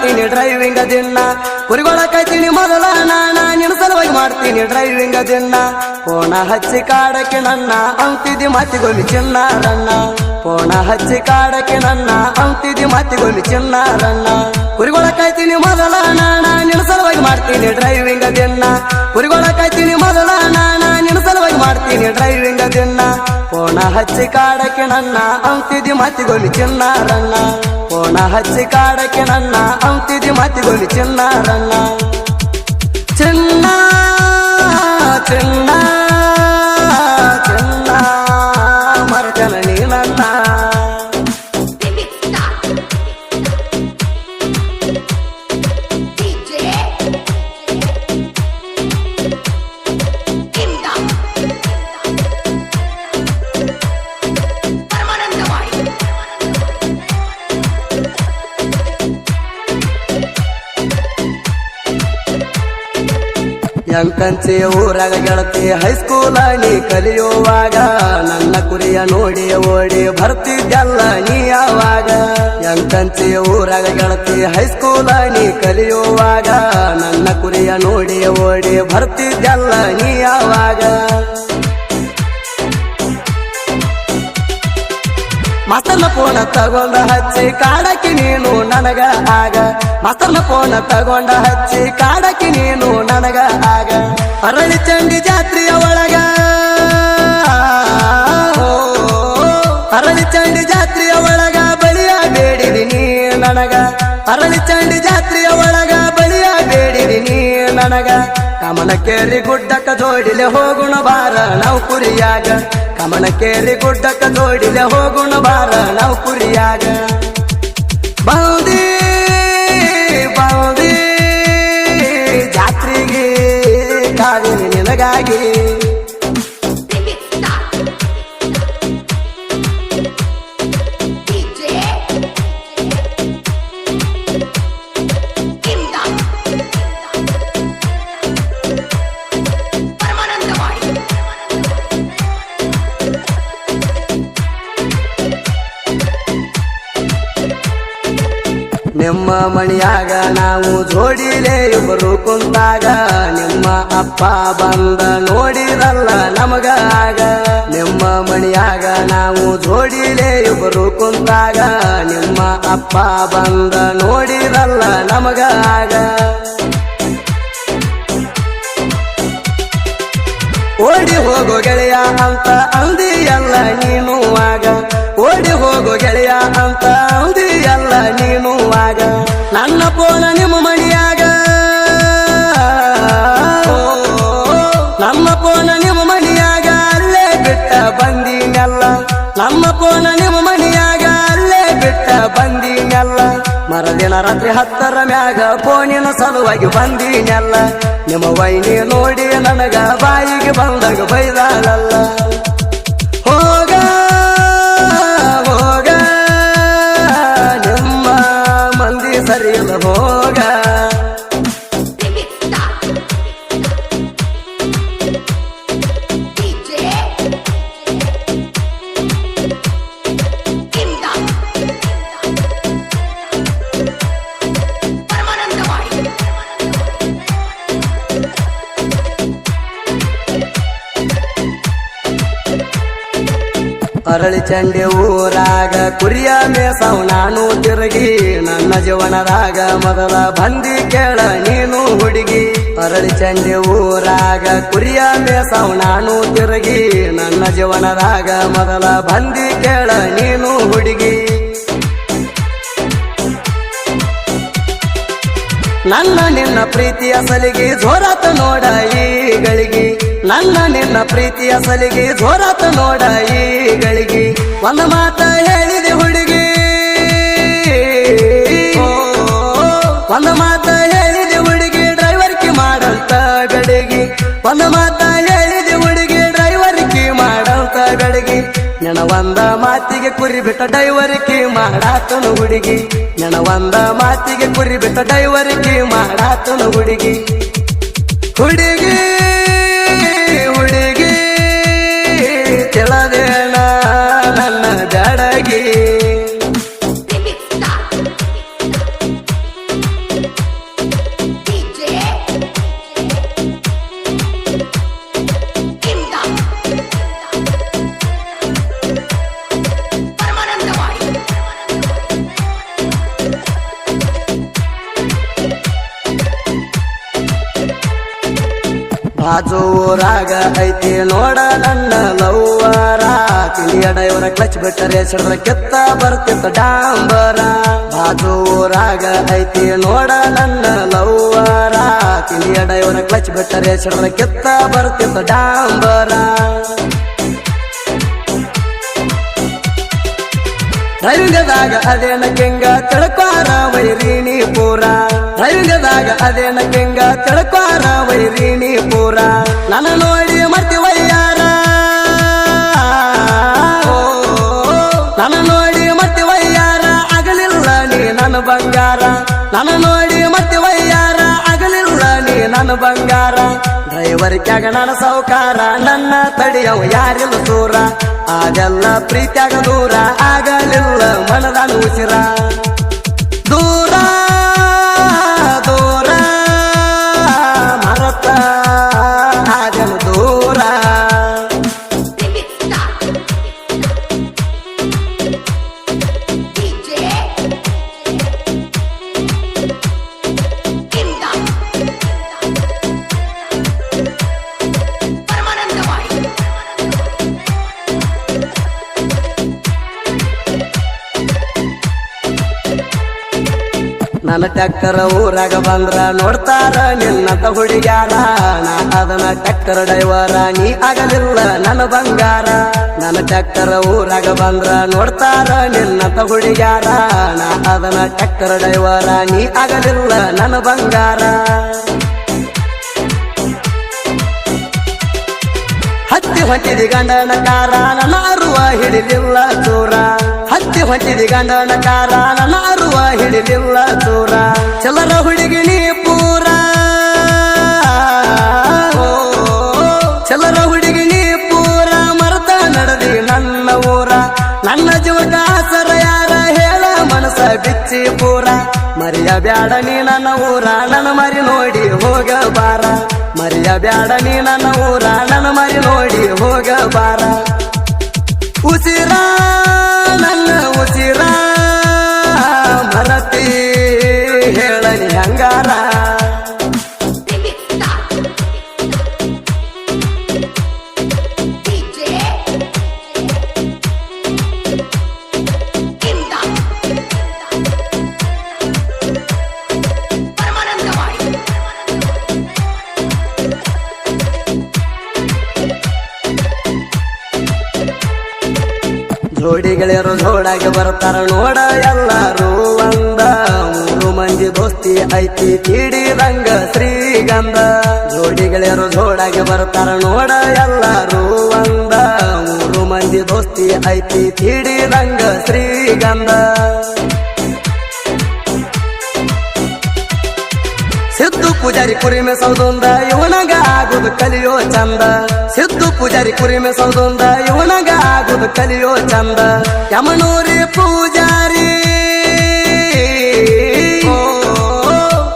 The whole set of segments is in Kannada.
ಮಾಡ್ತೀನಿ ಡ್ರೈವಿಂಗ್ ದಿನ ಕುರಿಗೊಳ ಕೈತೀನಿ ಮೊದಲ ನಾನು ಸಲುವಾಗಿ ಮಾಡ್ತೀನಿ ಡ್ರೈವಿಂಗ್ ದಿನ ಪೋಣ ಹಚ್ಚಿ ಕಾಡಕ್ಕೆ ನನ್ನ ಅಂತಿದಿ ಮಾತಿಗೊಮ್ಮಿ ಚಿನ್ನ ರನ್ನ ಪೋಣ ಹಚ್ಚಿ ಕಾಡಕ್ಕೆ ನನ್ನ ಅಂತಿದಿ ಮತ್ತಿಗೊಮ್ಮೆ ರನ್ನ ಕುರಿಗೊಳ ಕಾಯ್ತೀನಿ ಮೊದಲ ನಾನು ಸಲುವಾಗಿ ಮಾಡ್ತೀನಿ ಡ್ರೈವಿಂಗ್ ದಿನ ಕುರಿಗೊಳ ಕಾಯ್ತೀನಿ ಮೊದಲ ನಾನು ಸಲುವಾಗಿ ಮಾಡ್ತೀನಿ ಡ್ರೈವಿಂಗ್ ದಿನ ಪೋಣ ಹಚ್ಚಿ ಕಾಡಕ್ಕೆ ನನ್ನ ಅಂತಿದಿ ಚಿನ್ನ ಚಿನ್ನಾರಣ್ಣ. ಪೋಣ ಹಚ್ಚಿ ಕಾಡಕ್ಕೆ ನನ್ನ ಅಂತಿದಿ ಚಿನ್ನಾರಣ್ಣ. ಚಿನ್ನ ಚಿನ್ನ ಚಿನ್ನ. ಎಂಕಂಚೆ ಊರಾಗ ಗೆಳತಿ ಹೈಸ್ಕೂಲ ನೀ ಕಲಿಯುವಾಗ, ನನ್ನ ಕುರಿಯ ನೋಡಿ ಓಡಿ ಬರ್ತಿದ್ದಲ್ಲ ನೀ ಯಾವಾಗ? ಎಂಕಂಚೆ ಊರಾಗ ಗೆಳತಿ ಹೈಸ್ಕೂಲ ನೀ ಕಲಿಯುವಾಗ, ನನ್ನ ಕುರಿಯ ನೋಡಿ ಓಡಿ ಬರ್ತಿದ್ದಲ್ಲ ನೀ ಯಾವಾಗ? ಮಸ್ತನ ಫೋನ ತಗೊಂಡ ಹಚ್ಚಿ, ಕಾಡಕ್ಕೆ ನೀನು ನನಗ ಆಗ. ಮಸ್ತನ ಫೋನ ತಗೊಂಡ ಹಚ್ಚಿ, ಕಾಡಕ್ಕೆ ನೀನು ನನಗ ಆಗ. ಅರಳಿ ಚಂಡಿ ಜಾತ್ರೆಯ ಒಳಗ. ಅರಳಿ ಚಂಡಿ ಜಾತ್ರೆಯ ಒಳಗ ಬಳಿಯ ಬೇಡಿದಿ ನೀ ನನಗ. ಅರಳಿ ಚಂಡಿ ಜಾತ್ರೆಯ ಒಳಗ ಬಳಿಯ ಬೇಡಿದಿ ನೀ ನನಗ. ಕಮಲಕೇರಿ ಗುಡ್ಡಕ್ಕ ಜೋಡಿಲೆ ಹೋಗುಣ ಬಾರ ನಾವು ಕಮಲಕೇರಿ ಗುಡ್ಡಕ್ಕ ನೋಡಿದೆ ಹೋಗುಣ ಬಾರ ನಾವು ಕುರಿಯಾಗ. ಬೌದಿ ಬೌದಿ ಜಾತ್ರೆಗೆ ಕಾವೇರಿ ನಿನಗಾಗಿ. ನಿಮ್ಮ ಮಣಿಯಾಗ ನಾವು ಜೋಡಿಲೆ ಇಬ್ಬರು ಕುಂದಾಗ, ನಿಮ್ಮ ಅಪ್ಪ ಬಂದ ನೋಡಿರಲ್ಲ ನಮಗ ಆಗ. ನಿಮ್ಮ ಮಣಿಯಾಗ ನಾವು ಜೋಡಿಲೆ ಇಬ್ಬರು ಕುಂದಾಗ, ನಿಮ್ಮ ಅಪ್ಪ ಬಂದ ನೋಡಿರಲ್ಲ ನಮಗ ಆಗ. ಓಡಿ ಹೋಗೋ ಗೆಳೆಯ ಅಂತ ಅಂದಿ ಎಲ್ಲ ಪೋನ ನಿಮ್ಮ ಮಣಿಯಾಗ ಓ, ನಮ್ಮ ಪೋನ ನಿಮ್ಮ ಮಣಿಯಾಗ ಅಲ್ಲೇ ಬಿಟ್ಟ ಬಂದಿನಲ್ಲ. ನಮ್ಮ ಪೋನ ನಿಮ್ಮ ಮಣಿಯಾಗ ಅಲ್ಲೇ ಬಿಟ್ಟ ಬಂದಿನಲ್ಲ. ಮರದಿನ ರಾತ್ರಿ ಹತ್ತರ ಮ್ಯಾಗ ಪೋನಿನ ಸಲುವಾಗಿ ಬಂದೀನಲ್ಲ. ನಿಮ್ಮ ವೈನಿ ನೋಡಿ ನನಗ ಬಾಯಿಗೆ ಬಂದಾಗ ಬೈದಾಳಲ್ಲ. ಅರಳಿ ಚಂಡೆ ಊರಾಗ ಕುರಿಯ ಮೇಸವು ನಾನು ತಿರುಗಿ, ನನ್ನ ಜೀವನದಾಗ ಮೊದಲ ಬಂದಿ ಕೇಳ ನೀನು ಹುಡುಗಿ. ಅರಳಿ ಚಂಡಿ ಊರಾಗ ಕುರಿಯ ಮೇಸವು ನಾನು ತಿರುಗಿ, ನನ್ನ ಜೀವನದಾಗ ಮೊದಲ ಬಂದಿ ಕೇಳ ನೀನು ಹುಡುಗಿ. ನನ್ನ ನಿನ್ನ ಪ್ರೀತಿಯ ಸಲಿಗೆ ಜೋರತ ನೋಡ ಈ ಗಳಿಗೆ. ನನ್ನ ನಿನ್ನ ಪ್ರೀತಿಯ ಸಲಿಗೆ ಜೋರಾತ ನೋಡ ಈಗಳಿಗೆ. ಗಳಿಗೆ ಒಂದು ಮಾತ ಹೇಳಿದೆ ಹುಡುಗಿ. ಒಂದು ಮಾತ ಹೇಳಿದೆ ಹುಡುಗಿ ಡ್ರೈವರ್ಕಿ ಮಾಡಂತ ಗಡಿಗೆ ಒಂದು ಮಾತ ಹೇಳಿದೆ ಹುಡುಗಿ ಡ್ರೈವರ್ಕಿ ಮಾಡಂತ ಗಡಿಗೆ ನೆನ ಒಂದ ಮಾತಿಗೆ ಕುರಿ ಬಿಟ್ಟ ಡೈವರ್ಕಿ ಮಾಡಾತನು ಹುಡುಗಿ. ನೆನ ಒಂದ ಮಾತಿಗೆ ಕುರಿ ಬಿಟ್ಟ ಡೈವರ್ಕಿ ಮಾಡಾತನು ಹುಡುಗಿ. ಹುಡುಗಿ ಬಾಜು ಊರಾಗ ಐತಿ ನೋಡ ನನ್ನ ಲವ್ವರ ತಿಲಿಯ ಡೈವರ ಕ್ಲಚ್ ಬಿಟ್ಟರೆ ಸಿಡಿದ್ರ ಕೆತ್ತ ಬರ್ತಿತ್ತ ಡಾಂಬರ. ಬಾಜು ಊರಾಗ ಐತಿ ನೋಡ ನನ್ನ ಲವ್ವರ ತಿಲಿಯ ಡೈವರ ಕ್ಲಚ್ ಬಿಟ್ಟರೆ ಸಿಡಿದ್ರ ಕೆತ್ತ ಬರ್ತಿತ್ತ ಡಾಂಬರ. ರೈಲ್ಗದಾಗ ಅದೇನ ಕೆಂಗ ತಿಳ್ಕೋರ ವೈರಿಣಿ ಪೂರ. ರೈಲ್ಗದಾಗ ಅದೇನ ಕೆಂಗ ತಿಳ್ಕೋರ ವೈರಿಣಿ ನನ್ನ ಬಂಗಾರ. ಡ್ರೈವರ್ ಕ್ಯಾಗ ನನ್ನ ಸೌಕಾರ ನನ್ನ ತಡಿಯವ ಯಾರಿಲ್ಲ ದೂರ. ಆಗಲ್ಲ ಪ್ರೀತ್ಯಾಗ ದೂರ, ಆಗಲಿಲ್ಲ ಮನದಾನ ಉಸಿರ. ದೂರ. ನನ್ನ ಟ್ಯಾಕ್ಟರ್ ಊರಾಗ ಬಂದ್ರ ನೋಡ್ತಾರ ನಿನ್ನಂತ ಹುಡುಗ್ಯಾರ. ನಾ ಅದನ್ನ ಟಕ್ಕರ ಡೈವರ ನೀ ಆಗಲಿಲ್ಲ ನನ್ನ ಬಂಗಾರ. ನನ್ನ ಟ್ಯಾಕ್ಟರ್ ಊರಾಗ ಬಂದ್ರ ನೋಡ್ತಾರ ನಿನ್ನಂತ ಹುಡುಗ್ಯಾರ. ನಾ ಅದನ ಟಕ್ಕರ ಡೈವರ ನೀ ಆಗಲಿಲ್ಲ ನನ್ನ ಬಂಗಾರ. ಹತ್ತಿ ಹೊಂಟಿದಿ ಗಂಡನ ಕಾರ ನನ್ನ ಅರುವ ಹಿಡಿದಿಲ್ಲ ಚೂರ. ಹತ್ತಿ ಹೊಂಟಿದಿ ಗಂಡನ ಕಾರ ನನ್ನ ಹಿಡಿಲಿಲ್ಲ ದೂರ ಚಲರ ಹುಡುಗಿ ಪೂರ. ಚಲರ ಹುಡುಗಿ ನೀ ಪೂರ. ಮರತ ನಡೆದಿ ನನ್ನ ಊರ. ನನ್ನ ಜೀವಕ ಆಸರ ಯಾರ ಹೇಳ ಮನಸ ಬಿಚ್ಚಿ ಪೂರ. ಮರಿಯ ಬ್ಯಾಡ ನೀ ನನ್ನ ಊರ. ನನ್ನ ಮರಿ ನೋಡಿ ಹೋಗ ಬಾರ. ಮರಿಯ ಬ್ಯಾಡ ನೀ ನನ್ನ ಊರ. ನನ್ನ ಮರಿ ನೋಡಿ ಹೋಗ ಬಾರ. ಉಸಿರ, ನನ್ನ ಉಸಿರ. ಜೋಡಾಗಿ ಬರ್ತಾರ ನೋಡ ಎಲ್ಲರೂ ಒಂದ. ಮೂರು ಮಂದಿ ದೋಸ್ತಿ ಐತಿ ಕಿಡಿದಂಗ ಶ್ರೀಗಂಧ. ಜೋಡಿ ಗೆಳೆಯರು ಜೋಡಾಗಿ ಬರ್ತಾರ ನೋಡ ಎಲ್ಲರೂ ಒಂದ. ಮೂರು ಮಂದಿ ದೋಸ್ತಿ ಐತಿ ಕಿಡಿದಂಗ ಶ್ರೀಗಂಧ. ಸಿದ್ದು ಪೂಜಾರಿ ಕುರಿಮೆ ಸೌದೊಂದ ಇವನಗ ಆಗುದು ಕಲಿಯೋ ಚಂದ. ಸಿದ್ದು ಪೂಜಾರಿ ಕುರಿಮೆ ಸೌದೊಂದ ಇವನಗ ಆಗುದು ಕಲಿಯೋ ಚಂದ. ಯಮನೂರಿ ಪೂಜಾರಿ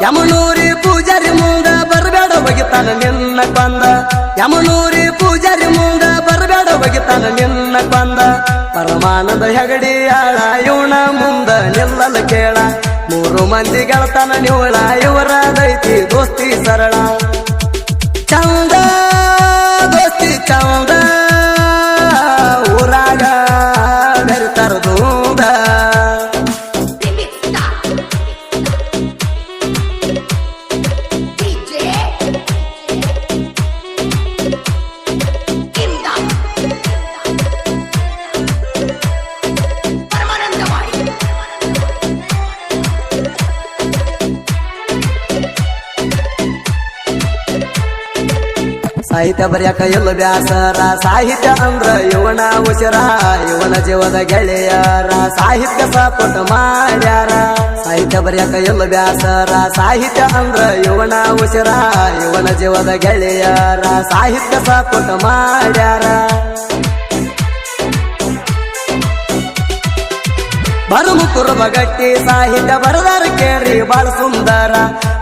ಯಮನೂರಿ ಪೂಜಾರಿ ಮುಂದ ಬರಬೇಡ ಬಗಿತಾನ ನಿನ್ನ ಬಂದ ಯಮನೂರಿ ಪೂಜಾರಿ ಮುಂದ ಬರಬೇಡ ಬಗಿತಾನ ನಿನ್ನ ಬಂದ ಪರಮಾನಂದ ಹೆಗಡಿ ಆಳ, ಇವನ ಮುಂದ ನಿಲ್ಲಲು ಕೇಳ. ಮೂರು ಮಂದಿ ಗೆಳತನ ನಿವಳ ಇವರದೈತಿ ದೋಸ್ತಿ ಸರಳ. ಚಂದ ಸಾಹಿತ್ಯ ಬರೆಯಕ ಎಲ್ಲ ಬ್ಯಾಸರ. ಸಾಹಿತ್ಯ ಅಂದ್ರ ಇವನ ಉಸಿರ ಇವನ ಜೀವದ ಗೆಳೆಯರ. ಸಾಹಿತ್ಯ ಸಪೋಟ ಮಾಡ್ಯಾರ. ಸಾಹಿತ್ಯ ಬರೆಯಕ ಎಲ್ಲ ಬ್ಯಾಸರ. ಸಾಹಿತ್ಯ ಅಂದ್ರ ಇವನ ಉಸಿರ ಇವನ ಜೀವದ ಗೆಳೆಯರ. ಸಾಹಿತ್ಯ ಸಪೋಟ ಮಾಡ್ಯಾರ. ಬರುಮುಕುರ ಬಗಟ್ಟಿ ಸಾಹಿತ್ಯ ಬರದಾರ ಕೇಳ್ರಿ ಬಾಳ ಸುಂದರ.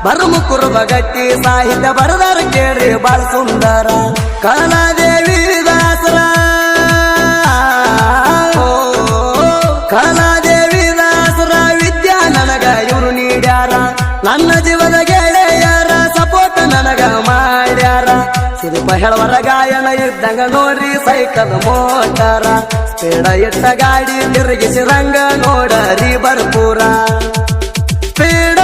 ಬರುಮುಕುರ ಬಗಟ್ಟಿ ಸಾಹಿತ್ಯ ಬರದಾರ ಕೇಳ್ರಿ ಬಾಳ ಸುಂದರ. ಕಲಾದೇವಿ ದಾಸರ. ಕಲಾದೇವಿ ದಾಸರ, ವಿದ್ಯಾ ನನಗ ಇವರು ನೀಡ್ಯಾರ. ನನ್ನ ಜೀವನ ಗೆಳೆಯರ ಸಪೋರ್ಟ್ ನನಗ ಮಾಡ್ಯಾರ. ದೀಪ ಹೇಳವರ ಗಾಯನ ಇದ್ದಂಗ ನೋಡ್ರಿ ಸೈಕಲ್ ಮೋಟಾರ. ಸ್ಪೀಡ ಇಟ್ಟ ಗಾಡಿ ತಿರುಗಿಸಿ ರಂಗ ನೋಡರಿ ಬರ್ಪೂರ ಸ್ಪೀಡ